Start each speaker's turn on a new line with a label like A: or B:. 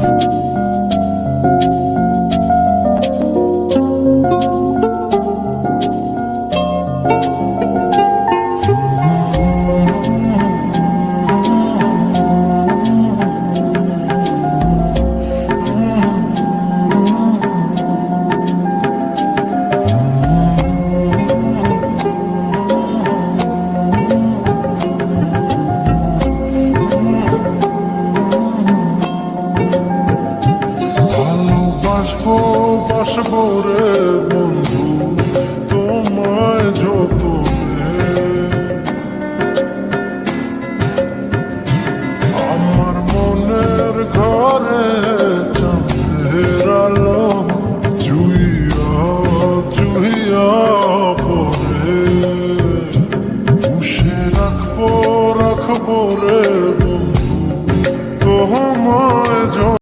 A: Thank you আসব বাসবো বন্ধু, তোমায় যত আমার মনের ঘরে চাঁদের আলো জুইয়া জুইয়া পরে পুষে রাখব রাখব রে বন্ধু, তোমায় যত